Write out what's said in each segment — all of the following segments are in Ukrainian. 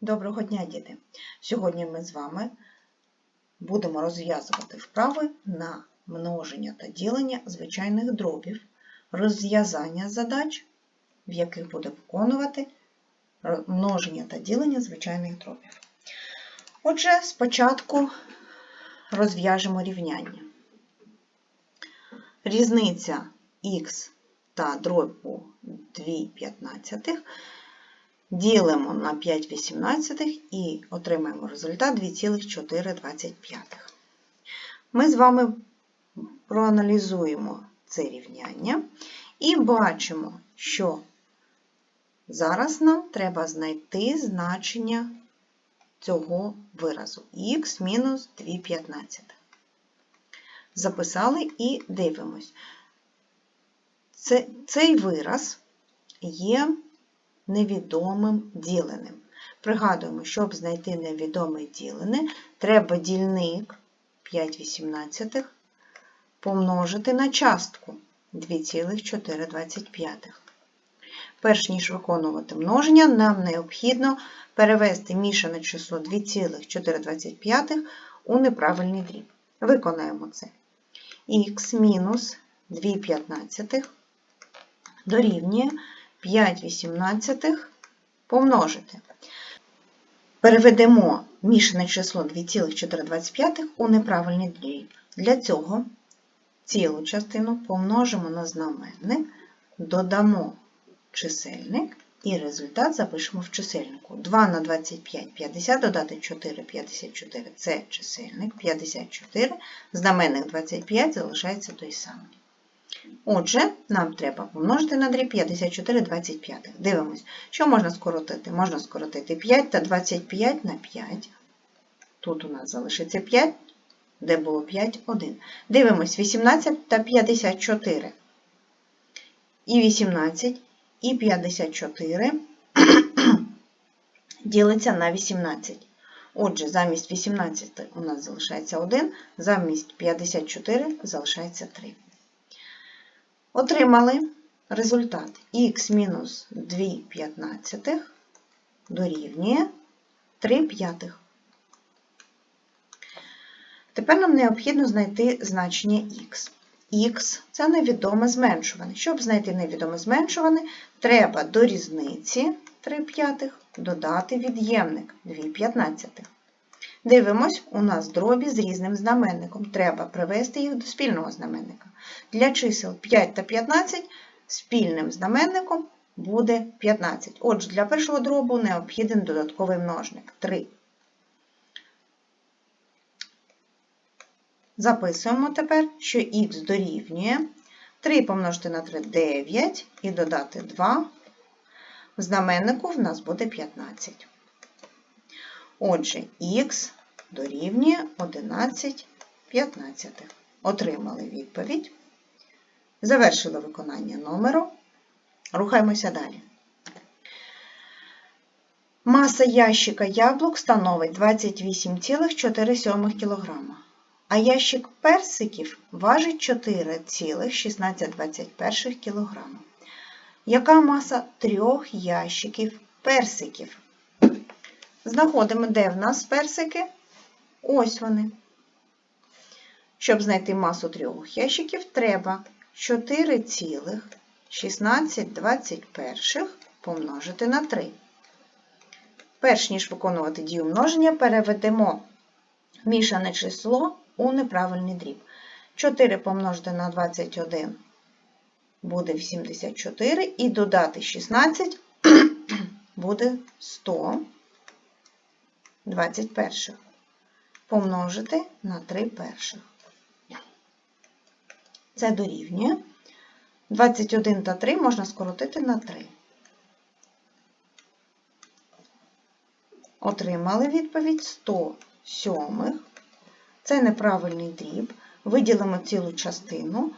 Доброго дня, діти! Сьогодні ми з вами будемо розв'язувати вправи на множення та ділення звичайних дробів, розв'язання задач, в яких буде виконувати множення та ділення звичайних дробів. Отже, спочатку розв'яжемо рівняння. Різниця х та дробу 2 п'ятнадцятих Ділимо на 5 вісімнадцятих і отримаємо результат 2,425. Ми з вами проаналізуємо це рівняння і бачимо, що зараз нам треба знайти значення цього виразу х мінус 2,15. Записали і дивимось. Цей вираз є невідомим діленим. Пригадуємо, щоб знайти невідоме ділене, треба дільник 5 18 помножити на частку 2,425. Перш ніж виконувати множення, нам необхідно перевести мішане число 2,425 у неправильний дріб. Виконаємо це. Х мінус 2,15 дорівнює 5 вісімнадцятих помножити. Переведемо мішане число 2,425 у неправильний дріб. Для цього цілу частину помножимо на знаменник, додамо чисельник і результат запишемо в чисельнику. 2 на 25 50, додати 4 54 це чисельник, 54, знаменник 25 залишається той самий. Отже, нам треба помножити на дріб 54 25. Дивимось, що можна скоротити? Можна скоротити 5 та 25 на 5. Тут у нас залишиться 5, де було 5, 1. Дивимось 18 та 54. І 18, і 54 ділиться на 18. Отже, замість 18 у нас залишається 1, замість 54 залишається 3. Отримали результат х мінус 2 п'ятнадцятих дорівнює 3 п'ятих. Тепер нам необхідно знайти значення х. Х це невідоме зменшуване. Щоб знайти невідоме зменшуване, треба до різниці 3 п'ятих додати від'ємник 2 п'ятнадцятих. Дивимось, у нас дробі з різним знаменником. Треба привести їх до спільного знаменника. Для чисел 5 та 15 спільним знаменником буде 15. Отже, для першого дробу необхіден додатковий множник 3. Записуємо тепер, що х дорівнює 3 помножити на 3 9 і додати 2. В знаменнику в нас буде 15. Отже, х дорівнює 11 п'ятнадцятих. Отримали відповідь. Завершили виконання номеру. Рухаємося далі. Маса ящика яблук становить 28,4 кг, а ящик персиків важить 4,1621 кг. Яка маса трьох ящиків персиків? Знаходимо, де в нас персики? Ось вони. Щоб знайти масу трьох ящиків, треба 4,1621 помножити на 3. Перш ніж виконувати дію множення, переведемо мішане число у неправильний дріб. 4 помножити на 21 буде 84, і додати 16 буде 100. 21 помножити на 3 перших. Це дорівнює. 21 та 3 можна скоротити на 3. Отримали відповідь 100 сьомих. Це неправильний дріб. Виділимо цілу частину.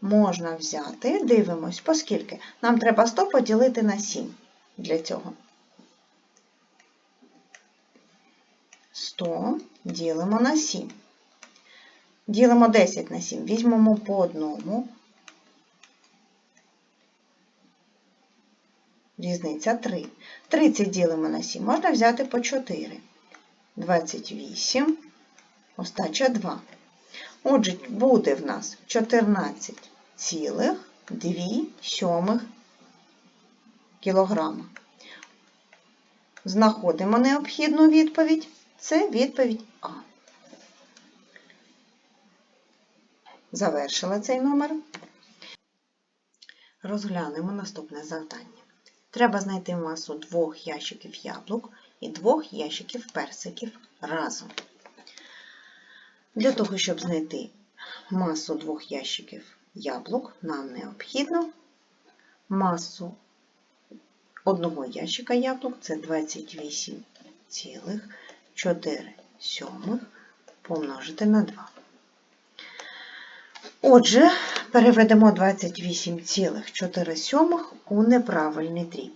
Можна взяти, дивимось, поскільки нам треба 100 поділити на 7 для цього. 100 ділимо на 7. Ділимо 10 на 7, візьмемо по одному. Різниця 3. 30 ділимо на 7. Можна взяти по 4. 28. Остача 2. Отже, буде в нас 14,2 кілограма. Знаходимо необхідну відповідь. Це відповідь А. Завершила цей номер. Розглянемо наступне завдання. Треба знайти масу двох ящиків яблук і двох ящиків персиків разом. Для того, щоб знайти масу двох ящиків яблук, нам необхідно масу одного ящика яблук це 28,4 помножити на 2. Отже, переведемо 28,4 сьомих у неправильний дріб.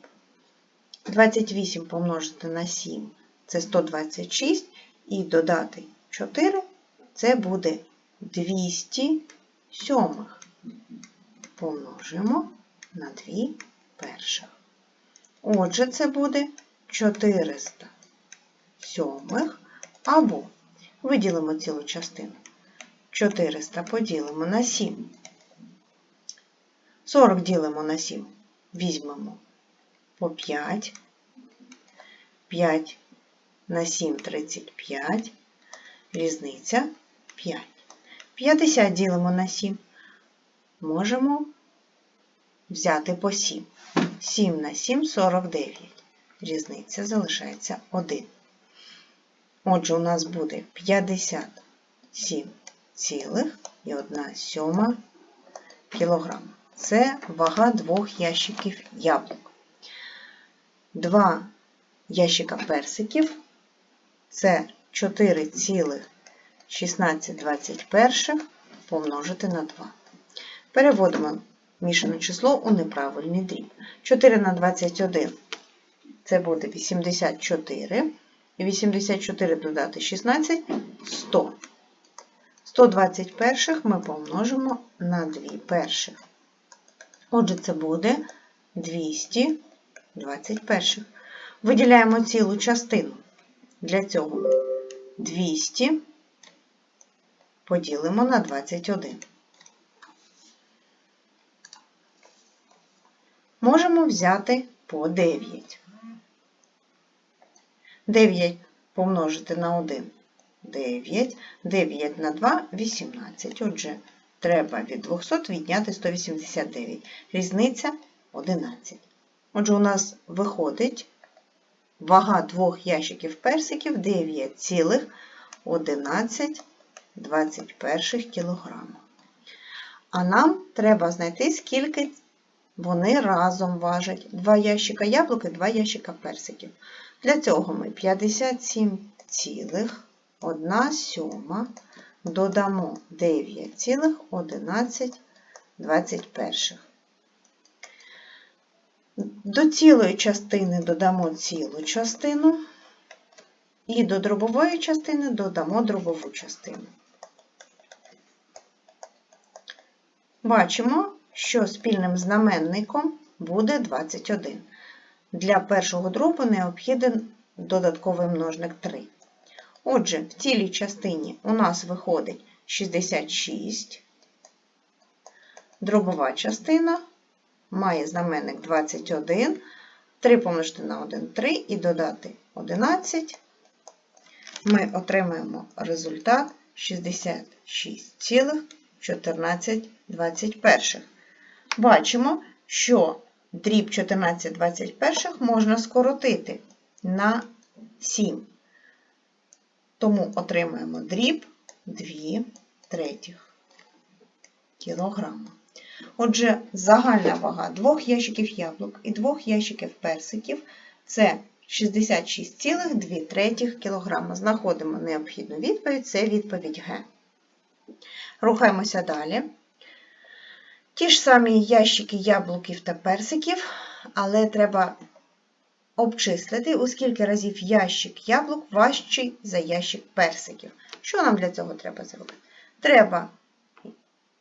28 помножити на 7 це 126, і додати 4 це буде 200 сьомих. Помножимо на 2 перших. Отже, це буде 400 сьомих або виділимо цілу частину. 400 поділимо на 7. 40 ділимо на 7. Візьмемо по 5. 5 на 7 35. Різниця 5. 50 ділимо на 7. Можемо взяти по 7. 7 на 7 49. Різниця залишається 1. Отже, у нас буде 57 цілих і 1 сьома кілограм. Це вага двох ящиків яблук. Два ящика персиків це 4,1621 помножити на 2. Переводимо мішане число у неправильний дріб. 4 на 21 це буде 84. І 84 додати 16 100. 121 ми помножимо на 2 перших. Отже, це буде 221. Виділяємо цілу частину. Для цього 200 поділимо на 21. Можемо взяти по 9. 9 помножити на 1 9, 9 на 2 18. Отже, треба від 200 відняти 189. Різниця 11. Отже, у нас виходить вага двох ящиків персиків 9,11 кг. А нам треба знайти, скільки вони разом важать. Два ящика яблук і два ящика персиків. Для цього ми 57,1 сьома додамо 9,11. До цілої частини додамо цілу частину, і до дробової частини додамо дробову частину. Бачимо, що спільним знаменником буде 21. Для першого дробу необхіден додатковий множник 3. Отже, в цілій частині у нас виходить 66. Дробова частина має знаменник 21. 3 помножити на 1 3 і додати 11. Ми отримаємо результат 66,1421. Бачимо, що дріб 1421 можна скоротити на 7. Тому отримаємо дріб 2 третіх кілограма. Отже, загальна вага двох ящиків яблук і двох ящиків персиків це 66,2 третіх кілограма. Знаходимо необхідну відповідь, це відповідь Г. Рухаємося далі. Ті ж самі ящики яблуків та персиків, але треба обчислити, у скільки разів ящик яблук важчий за ящик персиків. Що нам для цього треба зробити? Треба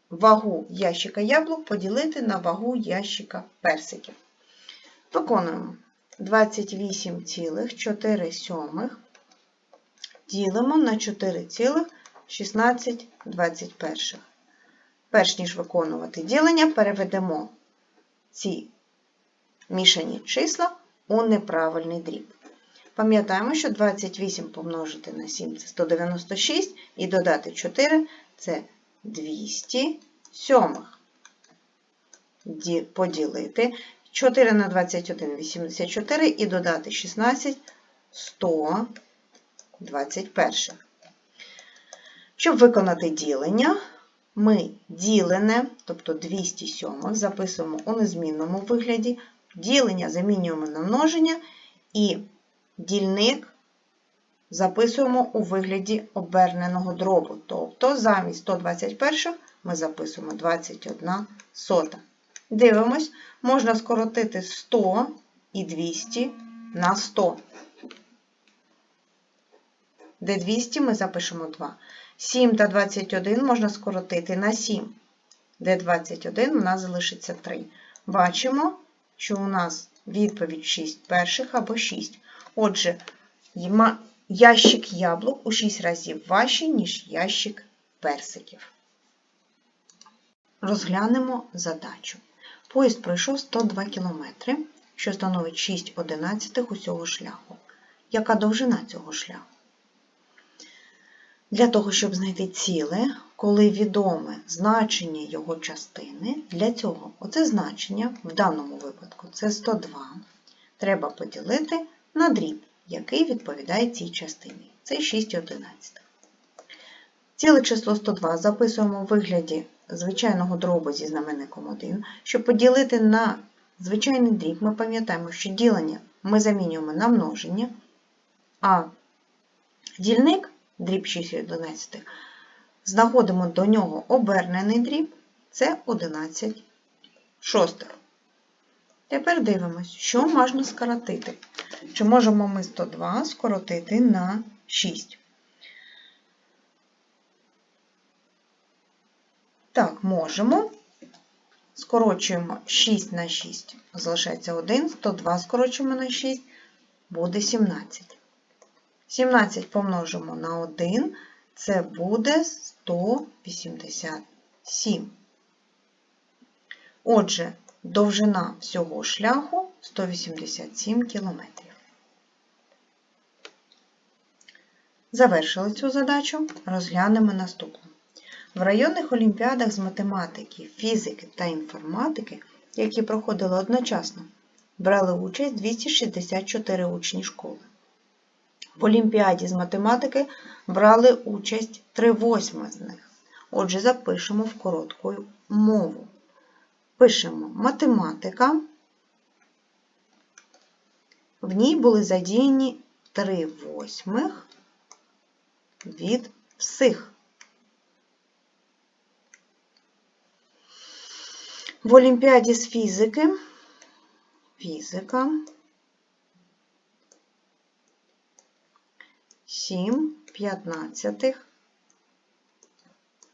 вагу ящика яблук поділити на вагу ящика персиків. Виконуємо 28,4 ділимо на 4,16. Перш ніж виконувати ділення, переведемо ці мішані числа у неправильний дріб. Пам'ятаємо, що 28 помножити на 7 це 196 і додати 4 це 207. Поділити 4 на 21 84 і додати 16 121. Щоб виконати ділення, ми ділене, тобто 207, записуємо у незмінному вигляді, ділення замінюємо на множення і дільник записуємо у вигляді оберненого дробу. Тобто замість 121 ми записуємо 21 сота. Дивимось, можна скоротити 100 і 200 на 100. Де 200 ми запишемо 2. 7 та 21 можна скоротити на 7. Де 21 у нас залишиться 3. Бачимо, що у нас відповідь 6 перших або 6. Отже, ящик яблук у 6 разів важчий, ніж ящик персиків. Розглянемо задачу. Поїзд пройшов 102 км, що становить 6 одинадцятих усього шляху. Яка довжина цього шляху? Для того, щоб знайти ціле, коли відоме значення його частини, для цього оце значення, в даному випадку це 102, треба поділити на дріб, який відповідає цій частині. Це 6 одинадцятих. Ціле число 102 записуємо у вигляді звичайного дробу зі знаменником 1. Щоб поділити на звичайний дріб, ми пам'ятаємо, що ділення ми замінюємо на множення, а дільник дріб 6 11, знаходимо до нього обернений дріб, це 11 шостих. Тепер дивимось, що можна скоротити. Чи можемо ми 102 скоротити на 6? Так, можемо. Скорочуємо 6 на 6, залишається 1, 102 скорочуємо на 6, буде 17. 17 помножимо на 1, це буде 187. Отже, довжина всього шляху 187 км. Завершили цю задачу, розглянемо наступну. В районних олімпіадах з математики, фізики та інформатики, які проходили одночасно, брали участь 264 учні школи. В Олімпіаді з математики брали участь 3 восьми з них. Отже, запишемо в коротку мову. Пишемо математика. В ній були задіяні 3 восьмих від всіх. В Олімпіаді з фізики фізика 7 п'ятнадцятих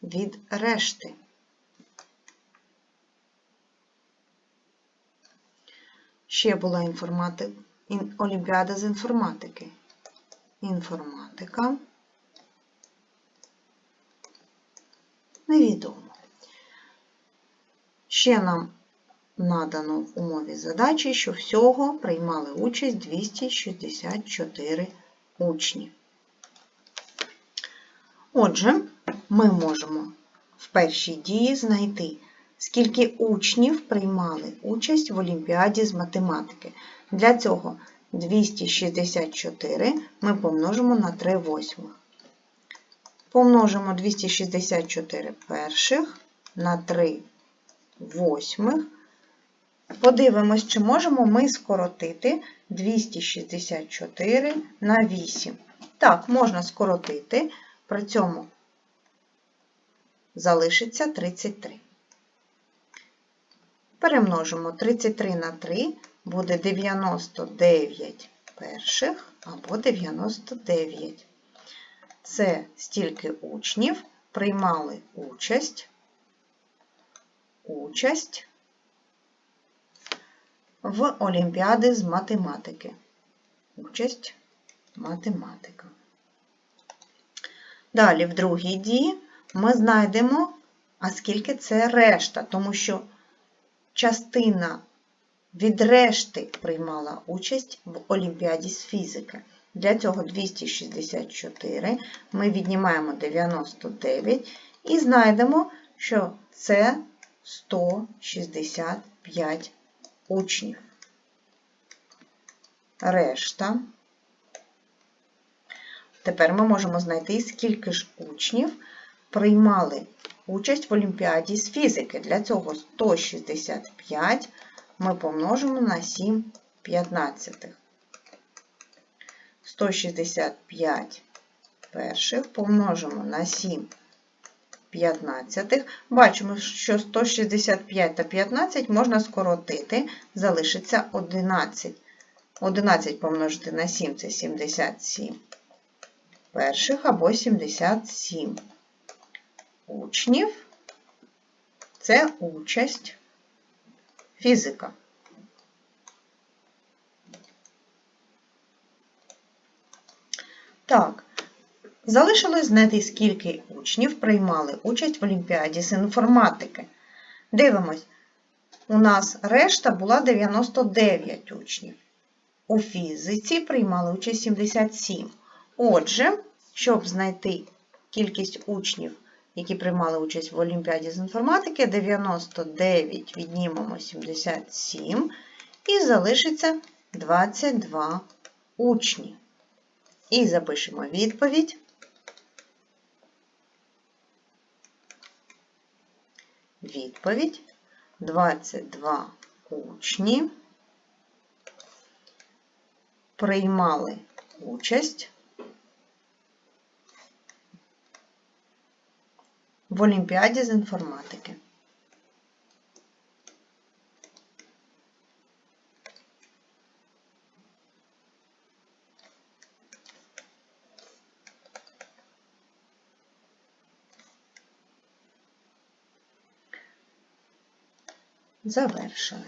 від решти. Ще була. Олімпіада з інформатики. Інформатика. Невідомо. Ще нам надано в умові задачі, що всього приймали участь 264 учні. Отже, ми можемо в першій дії знайти, скільки учнів приймали участь в Олімпіаді з математики. Для цього 264 ми помножимо на 3 восьмих. Помножимо 264 перших на 3 восьмих. Подивимось, чи можемо ми скоротити 264 на 8. Так, можна скоротити, при цьому залишиться 33. Перемножимо 33 на 3, буде 99 перших або 99. Це стільки учнів приймали участь участь в Олімпіади з математики. Участь математика. Далі, в другій дії, ми знайдемо, а скільки це решта, тому що частина від решти приймала участь в Олімпіаді з фізики. Для цього 264 ми віднімаємо 99 і знайдемо, що це 165 учнів. Решта. Тепер ми можемо знайти, скільки ж учнів приймали участь в Олімпіаді з фізики. Для цього 165 ми помножимо на 7 п'ятнадцятих. 165 перших помножимо на 7 п'ятнадцятих. Бачимо, що 165 та 15 можна скоротити, залишиться 11. 11 помножити на 7 це 77 перших або 77 учнів. Це участь фізика. Так, залишилось знайти, скільки учнів приймали участь в Олімпіаді з інформатики. Дивимось, у нас решта була 99 учнів. У фізиці приймали участь 77. Отже, щоб знайти кількість учнів, які приймали участь в Олімпіаді з інформатики, 99 віднімемо 77 і залишиться 22 учні. І запишемо відповідь. Відповідь 22 учні приймали участь в Олімпіаді з інформатики. Завершили.